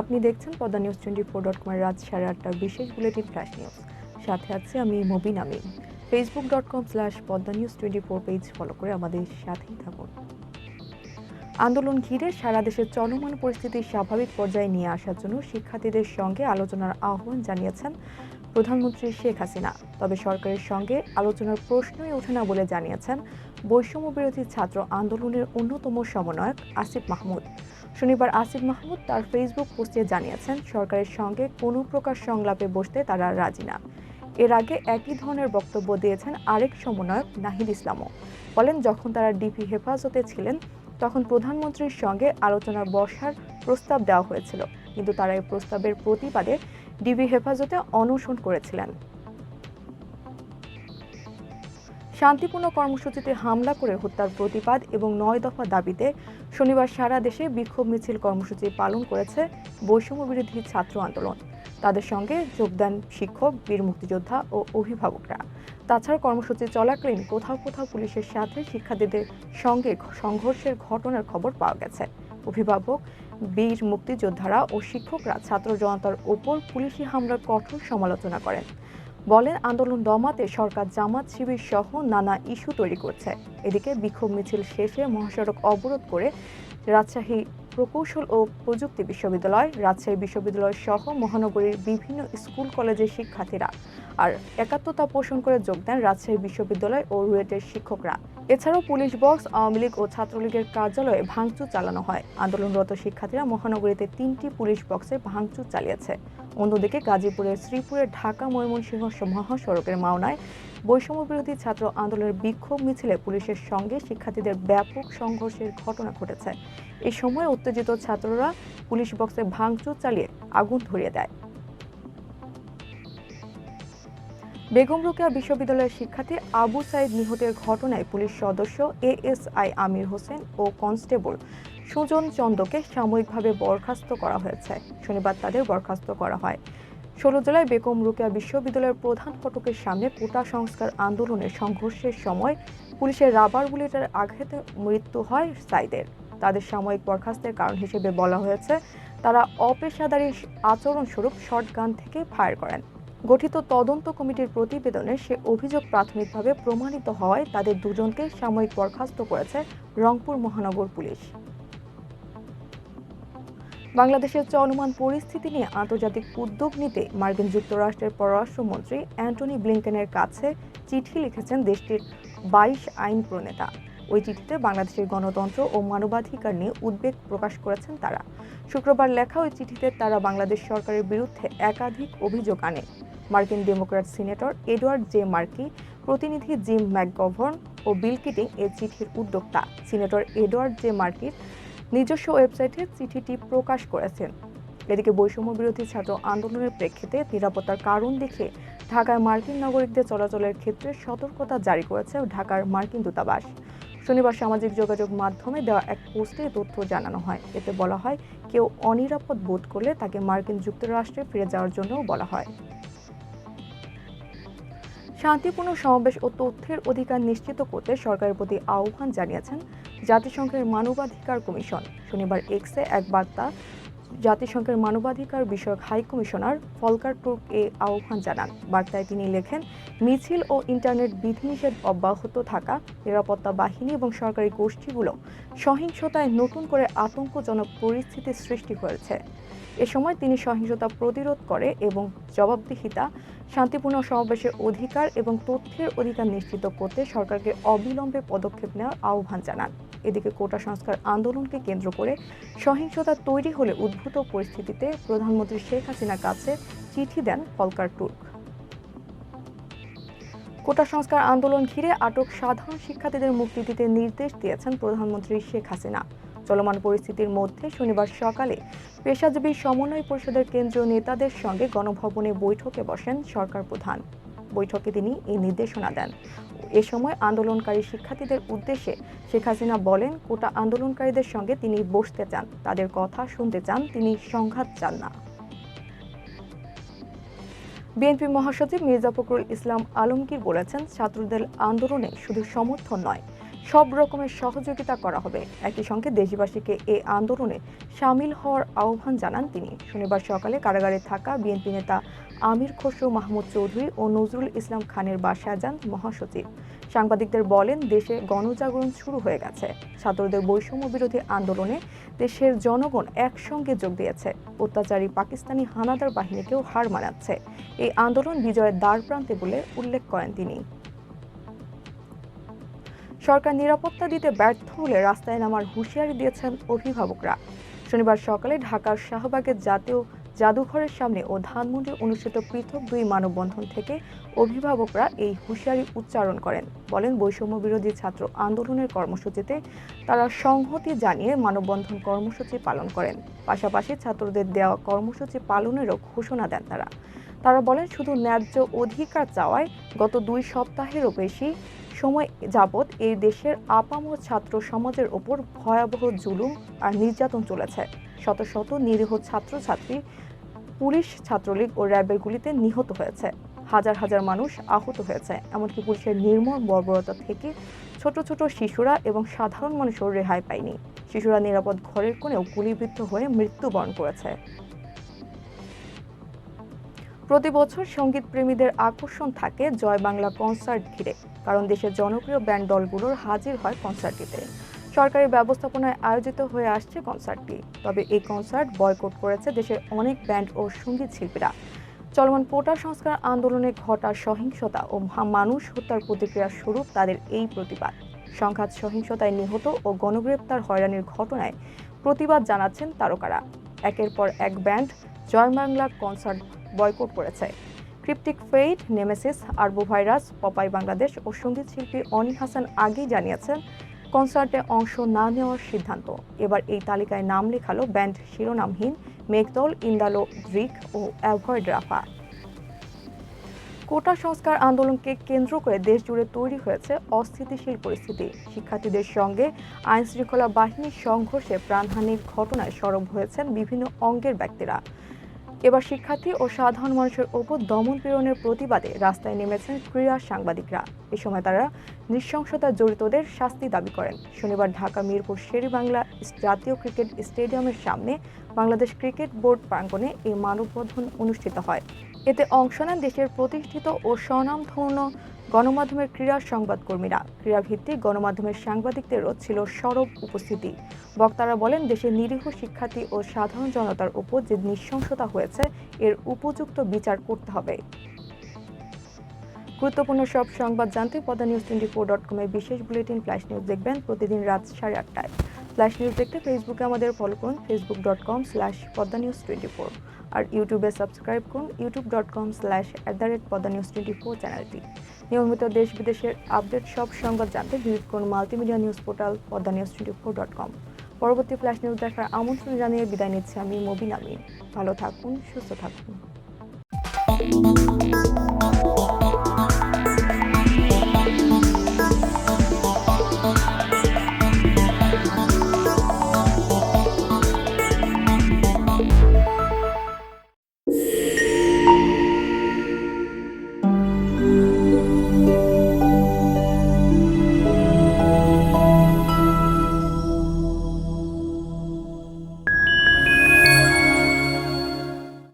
আপনি দেখছেন Padma news twenty four dot কমের রাত সাড়ে আটটার বিশেষ বুলেটিন ফ্ল্যাশ নিউজ। সাথে আছে আমি Mobin Amin. Facebook dot com slash Padma news twenty four page follow করে আমাদের সাথেই থাকুন। আন্দোলন ঘিরে সারা দেশের চলমান পরিস্থিতি স্বাভাবিক পর্যায়ে নিয়ে আসার জন্য শিক্ষার্থীদের সঙ্গে আলোচনার আহ্বান জানিয়েছেন প্রধানমন্ত্রী শেখ হাসিনা। তবে সরকারের সঙ্গে আলোচনার প্রশ্নই ওঠে না বলে জানিয়েছেন বৈষম্য বিরোধী ছাত্র আন্দোলনের অন্যতম সমন্বয়ক আসিফ মাহমুদ। শনিবার আসিফ মাহমুদ তার ফেসবুক পোস্টে জানিয়েছেন, সরকারের সঙ্গে কোনো প্রকার সংলাপে বসতে তারা রাজি না। এর আগে একই ধরনের বক্তব্য দিয়েছেন আরেক সমন্বয়ক নাহিদ ইসলামও। বলেন, যখন তারা ডিপি হেফাজতে ছিলেন, তখন প্রধানমন্ত্রীর সঙ্গে আলোচনার বসার প্রস্তাব দেওয়া হয়েছিল। কিন্তু তারা এই প্রস্তাবের প্রতিবাদে ডিবি হেফাজতে অনশন করেছিলেন। শান্তিপূর্ণ কর্মসূচিতে হামলা করে হত্যার প্রতিবাদ এবং নয় দফা দাবিতে শনিবার সারা দেশে বিক্ষোভ মিছিল কর্মসূচি পালন করেছে বৈষম্য বিরোধী ছাত্র আন্দোলন। তাদের সঙ্গে যোগদান শিক্ষক, বীর মুক্তিযোদ্ধা ও অভিভাবকরা। তাছাড়া কর্মসূচি চলাকালীন কোথাও কোথাও পুলিশের সাথে শিক্ষার্থীদের সঙ্গে সংঘর্ষের ঘটনার খবর পাওয়া গেছে। অভিভাবক, বীর মুক্তিযোদ্ধারা ও শিক্ষকরা ছাত্র জনতার ওপর পুলিশি হামলার কঠোর সমালোচনা করেন। বলেন, আন্দোলন দমাতে সরকার, জামাত, শিবির সহ নানা ইস্যু তৈরি করছে। এদিকে বিক্ষোভ মিছিল শেষে মহাসড়ক অবরোধ করে রাজশাহী প্রকৌশল ও প্রযুক্তি বিশ্ববিদ্যালয়, রাজশাহী বিশ্ববিদ্যালয় সহ মহানগরীর বিভিন্ন স্কুল, কলেজের শিক্ষার্থীরা। আর একাত্মতা পোষণ করে যোগ দেন রাজশাহী বিশ্ববিদ্যালয় ও রুয়েটের শিক্ষকরা। এছাড়াও পুলিশ বক্স, আওয়ামী লীগ ও ছাত্রলীগের কার্যালয়ে ভাঙচুর চালানো হয়। আন্দোলনরত শিক্ষার্থীরা মহানগরীতে তিনটি পুলিশ বক্সে ভাঙচুর চালিয়েছে। অন্যদিকে গাজীপুরের শ্রীপুরের ঢাকা ময়মনসিংহ মহাসড়কের মাওনায় বৈষম্য বিরোধী ছাত্র আন্দোলনের বিক্ষোভ মিছিলে পুলিশের সঙ্গে শিক্ষার্থীদের ব্যাপক সংঘর্ষের ঘটনা ঘটেছে। এ সময় উত্তেজিত ছাত্ররা পুলিশ বক্সে ভাঙচুর চালিয়ে আগুন ধরিয়ে দেয়। বেগম রোকেয়া বিশ্ববিদ্যালয়ের শিক্ষার্থী আবু সাইদ নিহতের ঘটনায় পুলিশ সদস্য এএসআই আমির হোসেন ও কনস্টেবল সুজন চন্দকে সাময়িকভাবে বরখাস্ত করা হয়েছে। শনিবার তাদের বরখাস্ত করা হয়। ষোলো জেলায় বেগম রোকেয়া বিশ্ববিদ্যালয়ের প্রধান ফটকের সামনে কোটা সংস্কার আন্দোলনের সংঘর্ষের সময় পুলিশের রাবার বুলেটের আঘাতে মৃত্যু হয় সাইদের। তাদের সাময়িক বরখাস্তের কারণ হিসেবে বলা হয়েছে, তারা অপেশাদারী আচরণস্বরূপ শর্টগান থেকে ফায়ার করেন। গঠিত তদন্ত কমিটির প্রতিবেদনে সে অভিযোগ প্রাথমিকভাবে প্রমাণিত হওয়ায় তাদের দুজনকে সাময়িক বরখাস্ত করেছে রংপুর মহানগর পুলিশ। বাংলাদেশের চলমান পরিস্থিতি নিয়ে আন্তর্জাতিক উদ্যোগ নিতে মার্কিন যুক্তরাষ্ট্রের পররাষ্ট্রমন্ত্রী অ্যান্টনি ব্লিংকেনের কাছে চিঠি লিখেছেন দেশটির বাইশ আইন প্রণেতা। ওই চিঠিতে বাংলাদেশের গণতন্ত্র ও মানবাধিকার নিয়ে উদ্বেগ প্রকাশ করেছেন তারা। শুক্রবার লেখা ওই চিঠিতে তারা বাংলাদেশ সরকারের বিরুদ্ধে একাধিক অভিযোগ আনে। মার্কিন democrat senator Edward J Markey, প্রতিনিধি জিম ম্যাকগভর্ন ও বিল কিটিং এই চিঠির উদ্যোক্তা। সিনেটর এডওয়ার্ড জে মার্কির নিজস্ব ওয়েবসাইটে চিঠিটি প্রকাশ করেছেন। এদিকে বৈষম্য বিরোধী ছাত্র আন্দোলনের প্রেক্ষিতে নিরাপত্তার কারণ দেখে ঢাকায় মার্কিন নাগরিকদের চলাচলের ক্ষেত্রে সতর্কতা জারি করেছে ঢাকার মার্কিন দূতাবাস। শনিবার সামাজিক যোগাযোগ মাধ্যমে দেওয়া এক পোস্টে তথ্য জানানো হয়। এতে বলা হয়, কেউ অনিরাপদ বোধ করলে তাকে মার্কিন যুক্তরাষ্ট্রে ফিরে যাওয়ার জন্যও বলা হয়। শান্তিপূর্ণ সমাবেশ ও তথ্যের অধিকার নিশ্চিত করতে সরকারের প্রতি আহ্বান জানিয়েছেন জাতিসংঘের মানবাধিকার কমিশন। শনিবার এক্সে এক বার্তা জাতিসংঘের মানবাধিকার বিষয়ক হাই কমিশনার ফলকার টুর্ক এ আহ্বান জানান। বার্তায় তিনি লেখেন, মিছিল ও ইন্টারনেট বিধিনিষেধ অব্যাহত থাকা, নিরাপত্তা বাহিনী এবং সরকারি গোষ্ঠীগুলো সহিংসতায় নতুন করে আতঙ্কজনক পরিস্থিতি সৃষ্টি হয়েছে এ সময় তিনি সহিংসতা প্রতিরোধ করে এবং জবাবদিহিতা, শান্তিপূর্ণ সমাবেশের অধিকার এবং তথ্যের অধিকার নিশ্চিত করতে সরকারকে অবিলম্বে পদক্ষেপ নেওয়ার আহ্বান জানান। এদিকে কোটা সংস্কার আন্দোলনকে কেন্দ্র করে সহিংসতা তৈরি হলে উদ্ভূত পরিস্থিতিতে প্রধানমন্ত্রী শেখ হাসিনার কাছে চিঠি দেন ফলকার টুর্ক কোটা সংস্কার আন্দোলন ঘিরে আটক সাধারণ শিক্ষার্থীদের মুক্তি দিতে নির্দেশ দিয়েছেন প্রধানমন্ত্রী শেখ হাসিনা। চলমান পরিস্থিতির মধ্যে শনিবার সকালে পেশাজীবী সমন্বয় পরিষদের কেন্দ্রীয় নেতাদের সঙ্গে গণভবনে বৈঠকে বসেন সরকার প্রধান। বৈঠকে তিনি এই নির্দেশনা দেন। এ সময় আন্দোলনকারী শিক্ষার্থীদের উদ্দেশ্যে শেখ হাসিনা বলেন, কোটা আন্দোলনকারীদের সঙ্গে তিনি বসতে চান, তাদের কথা শুনতে চান, তিনি সংঘাত চান না। বিএনপি মহাসচিব মির্জা ফখরুল ইসলাম আলমগীর বলেছেন, ছাত্রদের আন্দোলনে শুধু সমর্থন নয় সব রকমের সহযোগিতা করা হবে। একই সঙ্গে দেশবাসীকে এ আন্দোলনে সামিল হওয়ার আহ্বান জানান তিনি। শনিবার সকালে কারাগারে থাকা বিএনপি নেতা আমির খসরু মাহমুদ চৌধুরী ও নজরুল ইসলাম খানের বাসায় যান মহাসচিব। সাংবাদিকদের বলেন, দেশে গণজাগরণ শুরু হয়ে গেছে। ছাত্রদের বৈষম্য বিরোধী আন্দোলনে দেশের জনগণ একসঙ্গে যোগ দিয়েছে। অত্যাচারী পাকিস্তানি হানাদার বাহিনীকেও হার মানাচ্ছে। এই আন্দোলন বিজয়ের দ্বার প্রান্তে বলে উল্লেখ করেন তিনি। সরকার নিরাপত্তা দিতে ব্যর্থ হলে রাস্তায় নামার হুঁশিয়ারি দিয়েছেন অভিভাবকরা। শনিবার সকালে ঢাকার শাহবাগের জাতীয় জাদুঘরের সামনে ও ধানমন্ডি অনুষ্ঠিত পৃথক দুই মানববন্ধন থেকে অভিভাবকরা এই হুঁশিয়ারি উচ্চারণ করেন। বলেন, বৈষম্য বিরোধী ছাত্র আন্দোলনের কর্মসূচিতে তারা সংহতি জানিয়ে মানববন্ধন কর্মসূচি পালন করেন। পাশাপাশি ছাত্রদের দেওয়া কর্মসূচি পালনেরও ঘোষণা দেন তারা। তারা বলেন, শুধু ন্যায্য অধিকার চাওয়ায় গত দুই সপ্তাহেরও বেশি সময় যাবৎ এই দেশের আপামর ছাত্র সমাজের ওপর ভয়াবহ জুলুম আর নির্যাতন চলেছে। শত শত নিরীহ ছাত্রছাত্রী, পুলিশ ছাত্রলীগ ও র্যাবের গুলিতে নিহত হয়েছে। হাজার হাজার মানুষ আহত হয়েছে। এমনকি পুলিশের নির্মম বর্বরতা থেকে ছোট ছোট শিশুরা এবং সাধারণ মানুষও রেহাই পায়নি। শিশুরা নিরাপদ ঘরের কোণেও গুলিবিদ্ধ হয়ে মৃত্যুবরণ করেছে। প্রতি বছর সংগীত প্রেমীদের আকর্ষণ থাকে জয় বাংলা কনসার্ট ঘিরে, কারণ দেশের জনপ্রিয় ব্যান্ড দলগুলোর হাজির হয় কনসার্টটিতে। সরকারি ব্যবস্থাপনায় আয়োজিত হয়ে আসছে কনসার্টটি, তবে এই কনসার্ট বয়কট করেছে দেশের অনেক ব্যান্ড ও সংগীত শিল্পীরা। চলমান কোটা সংস্কার আন্দোলনে ঘটা সহিংসতা ও মানুষ হত্যার প্রতিক্রিয়া স্বরূপ তাদের এই প্রতিবাদ। সংঘাত সহিংসতায় নিহত ও গণগ্রেপ্তার হয়রানির ঘটনায় প্রতিবাদ জানাচ্ছেন তারকারা। একের পর এক band Joy Bangla concert boycott করেছে। Cryptic fate nemesis, arbovirus, Popeye Bangladesh ও সংগীত শিল্পী অনি হাসান আগেই জানিয়েছেন, কনসার্টে অংশ না নেওয়ার সিদ্ধান্ত। এবার এই তালিকায় নাম লেখালো ব্যান্ড শিরোনামহীন মেঘদল, ইন্দালো ড্রিক ও অ্যাভয়েড রাফা। কোটা সংস্কার আন্দোলনকে কেন্দ্র করে দেশ জুড়ে তৈরি হয়েছে অস্থিতিশীল পরিস্থিতি। শিক্ষার্থীদের সঙ্গে আইন শৃঙ্খলা বাহিনীর সংঘর্ষে প্রাণহানির ঘটনায় সরব হয়েছেন বিভিন্ন অঙ্গের ব্যক্তিরা। এবার শিক্ষার্থী ও সাধারণ মানুষের ওপর দমন পীড়নের প্রতিবাদে রাস্তায় নেমেছেন ক্রীড়া সাংবাদিকরা। এ সময় তারা নৃশংসতা জড়িতদের শাস্তি দাবি করেন। শনিবার ঢাকা, মিরপুর শেরি বাংলা জাতীয় ক্রিকেট স্টেডিয়ামের সামনে বাংলাদেশ ক্রিকেট বোর্ড প্রাঙ্গণে এই মানববন্ধন অনুষ্ঠিত হয়। এতে অংশ নেন দেশের প্রতিষ্ঠিত ও স্বনামধন্য গণমাধ্যমের ক্রীড়া সংবাদকর্মীরা। ক্রীড়াভিত্তিক গণমাধ্যমের সাংবাদিকদেরও ছিল সরব উপস্থিতি। বক্তারা বলেন দেশের নিরীহ শিক্ষার্থী ও সাধারণ জনতার উপর যে নৃশংসতা হয়েছে, এর উপযুক্ত বিচার করতে হবে। গুরুত্বপূর্ণ সব সংবাদ জানতে পদা নিউজ টোয়েন্টি ফোর ডট কমের বিশেষ বুলেটিন ফ্ল্যাশ নিউজ দেখবেন প্রতিদিন রাত সাড়ে আটটায়। ফ্ল্যাশ নিউজ দেখতে ফেসবুকে আমাদের ফলো করুন Facebook dot com slash Padma news twenty four আর ইউটিউবে সাবস্ক্রাইব করুন YouTube dot com slash at the rate Padma news twenty four চ্যানেলটি নিয়মিত দেশ বিদেশের আপডেট, সব সংবাদ জানতে ভিজিট করুন multimedia news portal, Padma news twenty four dot com. পরবর্তী ফ্ল্যাশ নিউজ দেখার আমন্ত্রণ জানিয়ে বিদায় নিচ্ছি আমি মবিন আমিন। ভালো থাকুন, সুস্থ থাকুন।